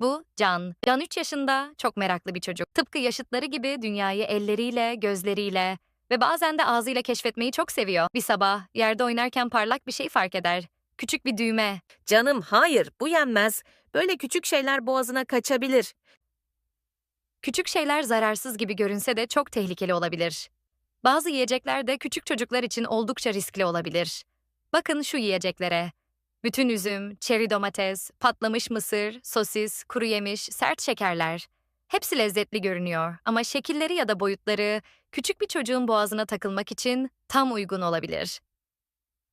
Bu Can. Can 3 yaşında, çok meraklı bir çocuk. Tıpkı yaşıtları gibi dünyayı elleriyle, gözleriyle ve bazen de ağzıyla keşfetmeyi çok seviyor. Bir sabah yerde oynarken parlak bir şey fark eder. Küçük bir düğme. Canım hayır bu yenmez. Böyle küçük şeyler boğazına kaçabilir. Küçük şeyler zararsız gibi görünse de çok tehlikeli olabilir. Bazı yiyecekler de küçük çocuklar için oldukça riskli olabilir. Bakın şu yiyeceklere. Bütün üzüm, çeri domates, patlamış mısır, sosis, kuru yemiş, sert şekerler. Hepsi lezzetli görünüyor ama şekilleri ya da boyutları küçük bir çocuğun boğazına takılmak için tam uygun olabilir.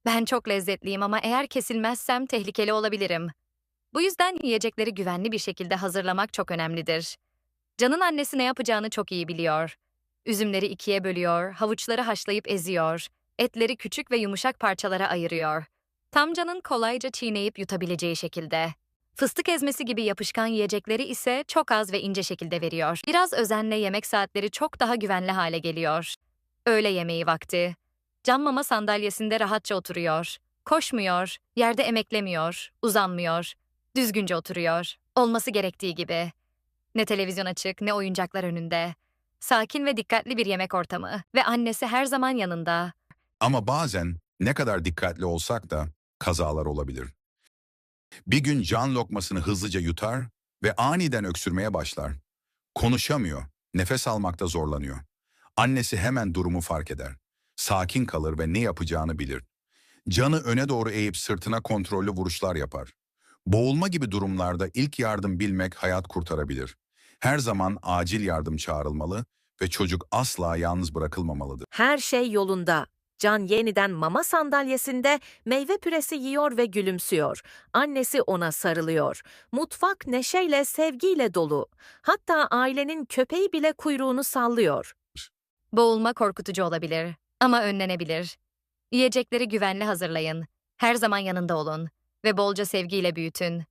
Ben çok lezzetliyim ama eğer kesilmezsem tehlikeli olabilirim. Bu yüzden yiyecekleri güvenli bir şekilde hazırlamak çok önemlidir. Can'ın annesi ne yapacağını çok iyi biliyor. Üzümleri ikiye bölüyor, havuçları haşlayıp eziyor, etleri küçük ve yumuşak parçalara ayırıyor. Tam Can'ın kolayca çiğneyip yutabileceği şekilde. Fıstık ezmesi gibi yapışkan yiyecekleri ise çok az ve ince şekilde veriyor. Biraz özenle yemek saatleri çok daha güvenli hale geliyor. Öğle yemeği vakti. Can mama sandalyesinde rahatça oturuyor. Koşmuyor, yerde emeklemiyor, uzanmıyor. Düzgünce oturuyor. Olması gerektiği gibi. Ne televizyon açık, ne oyuncaklar önünde. Sakin ve dikkatli bir yemek ortamı ve annesi her zaman yanında. Ama bazen ne kadar dikkatli olsak da kazalar olabilir. Bir gün can lokmasını hızlıca yutar ve aniden öksürmeye başlar. Konuşamıyor, nefes almakta zorlanıyor. Annesi hemen durumu fark eder. Sakin kalır ve ne yapacağını bilir. Canı öne doğru eğip sırtına kontrollü vuruşlar yapar. Boğulma gibi durumlarda ilk yardım bilmek hayat kurtarabilir. Her zaman acil yardım çağrılmalı ve çocuk asla yalnız bırakılmamalıdır. Her şey yolunda. Can yeniden mama sandalyesinde meyve püresi yiyor ve gülümsüyor. Annesi ona sarılıyor. Mutfak neşeyle, sevgiyle dolu. Hatta ailenin köpeği bile kuyruğunu sallıyor. Boğulma korkutucu olabilir ama önlenebilir. Yiyecekleri güvenli hazırlayın. Her zaman yanında olun ve bolca sevgiyle büyütün.